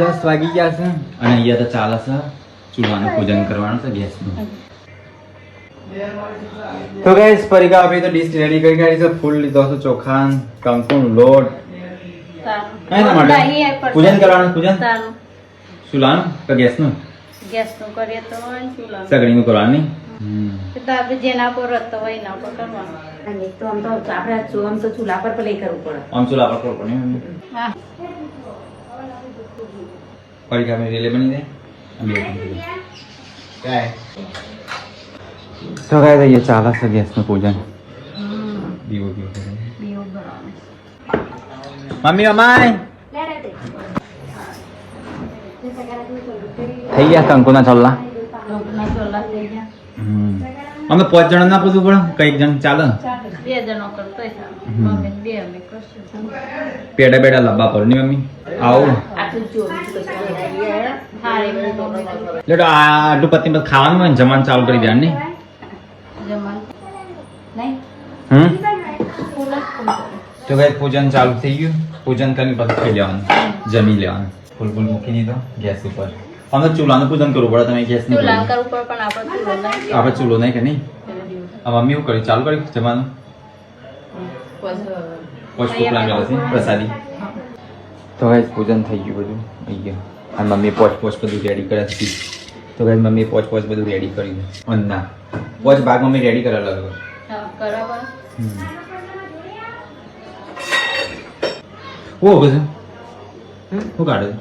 દસ વાગી ગયા છે. અને અહીંયા તો ચાલે છે. ચૂલાનું પૂજન કરવાનું છે ગેસનું. તો ગાઈસ પરિકા આપણે તો ડીશ રેડી કરી કાઢી છે. ફૂલ લીધો છે ચોખા કંકુણ લોટ. એના માટે પૂજન કરવાનું પૂજન? ચૂલાનું કે ગેસનું? ગેસનું કરીએ તો ને ચૂલાનું. સગડીનું કરવાની. આપણે જેના પર રતો હોય એના પર કરવાનું. તો આમ તો આપણે આમ તો ચૂલા પર પ્લે કરવું પડે. આમ ચૂલા પર કરવું પડે જાય. કાંઈ. તો ગાય અહીંયા ચાલે છે ગેસનું પૂજન. દીવો દીવો કરે. દીવો ભરવાનો મમ્મી અમાય! થઈ ગયા કંકુના ચોલ્લા અમે પાંચ જણા ના પૂછવું પડે કંઈક જણ ચાલે. બે જણો કરશું. પેડા પેડા લાંબા પરની મમ્મી? આવું. આટલું પતિ ખાવાનું હોય ને જમવાનું ચાલુ કરી દેવાનું નહીં? હમ. તો ભાઈ પૂજન ચાલુ થઈ ગયું. પૂજન કરીને પછી ખાઈ લેવાનું જમી લેવાનું. ફૂલ ફૂલ મૂકી દીધો ગેસ ઉપર. અમે ચૂલાનું પૂજન કરવું પડે તમે ગેસ નહીં આપણે ચૂલો નહીં કે નહીં. મમ્મી એવું કર્યું ચાલુ કર્યું જમવાનું? પ્રસાદી. તો ગાઈસ પૂજન થઈ ગયું બધું. થઈ ગયું. અને મમ્મી પોચ પોચ બધું રેડી કરે છે. તો ગાઈસ મમ્મી પોચ પોચ બધું રેડી કર્યું. અન્ના પોચ ભાગ મમ્મી રેડી કરે અલગ અલગ હા, બરાબર. ઓ બધું શું કાઢે છે?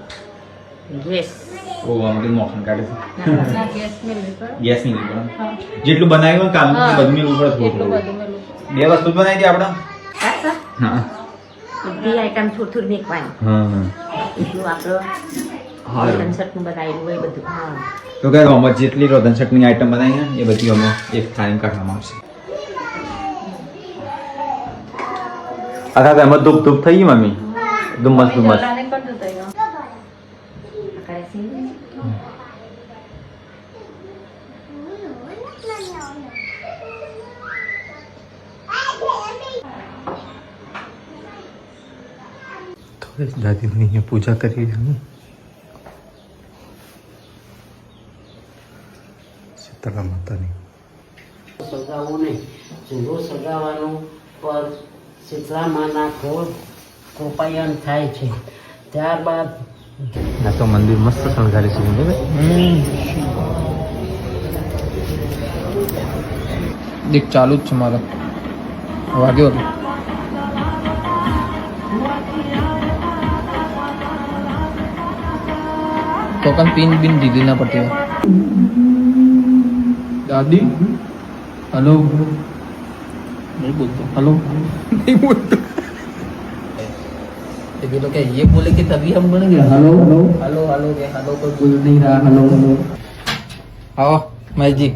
Yes. ઓ આમ બધું મોખણ કાઢે છે. ના ગેસ મેળવી પડે ગેસ નહીં લીધો હા. જેટલું બનાવ્યું હોય કામ હા. બધું મેળવું પડે થોડું એટલું થોડું બધું મેળવું પડે. બે વસ્તુ જ બનાવી હતી આપણે પાછા હા. બધી આઈટમ થોડી થોડી મેકવાની હા એટલું આપણો હારું. કન્સર્ટનું બનાવેલું હોય બધું. હા. તો કે અમે જેટલી રોધન ચટણી આઈટમ બનાવી ને એ બધી અમે એક થાળી કાઢવામાં આવશે. આખા એમાં ધૂપ ધૂપ થઈ ગઈ મમ્મી? ધુમ્મસ ધુમ્મસ ચોલાને કરી દીધો એનો. કરે છે દાદીની અહીંયા પૂજા કરી રહ્યા શીતળા માતાની. સગાવું નહીં ચૂલો સગાવાનું પર શીતળામાના ઘોર કોપાયન થાય છે. ત્યારબાદ ના તો મંદિર મસ્ત શણગારી છે ને દેખ ચાલુ જ છે મારો. વાગ્યો હતો तो कम पिन बिन ढीली ना पड़ती है दादी हेलो नहीं बोलता हेलो नहीं बोलता ये तो क्या ये बोले कि तभी हम बनेंगे hello hello hello hello hello कोई बोल नहीं रहा हेलो हेलो आओ मैं जी